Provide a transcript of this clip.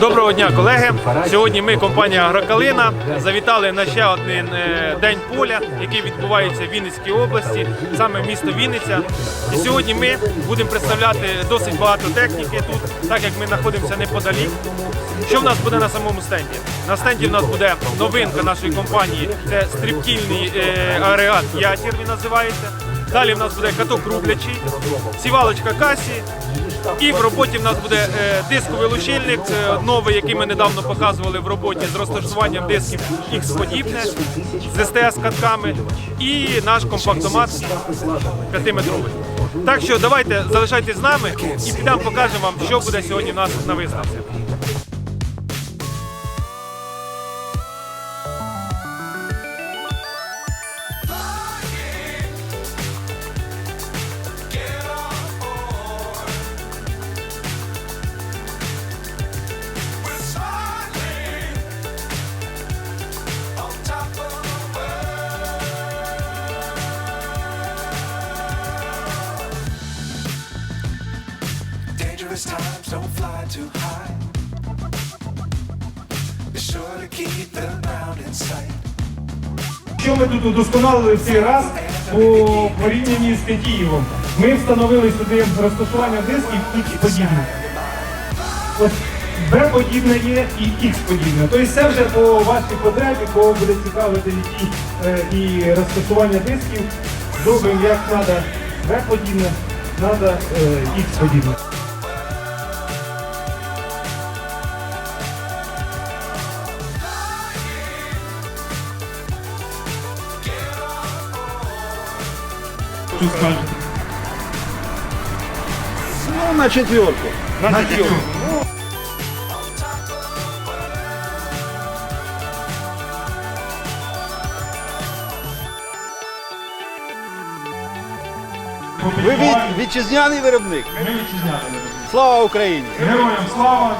Доброго дня, колеги. Сьогодні ми, компанія Агрокалина, завітали на ще один е, день поля, який відбувається в Вінницькій області, саме місто Вінниця. І сьогодні ми будемо представляти досить багато техніки тут, так як ми знаходимося неподалік. Що в нас буде на самому стенді? На стенді в нас буде новинка нашої компанії. Це стрибкільний е, агрегат Ятір, він називається. Далі в нас буде каток рублячий, сівалочка касі, і в роботі в нас буде е, дисковий лучильник, е, новий, який ми недавно показували в роботі з розташуванням дисків X-подібне, з СТС-катками, і наш компактомат 5-метровий. Так що давайте залишайтесь з нами і підемо покажемо вам, що буде сьогодні у нас на виставці. Dangerous times don't fly too high. Be sure to keep the ground in sight. Що ми тут удосконалили в цей раз по порівнянні з Катіївом? Ми встановили сюди розташування дисків X подібне. От B подібне є і X подібне. Тобто це вже по вашій потребі, кого буде цікавити які, е, і розташування дисків. Зробимо як треба B подібне, треба X подібне. Що скажете? Ну, на четверку. На четвірку. Ви від, вітчизняний виробник. Ми вітчизняли. Слава Україні! Героям слава!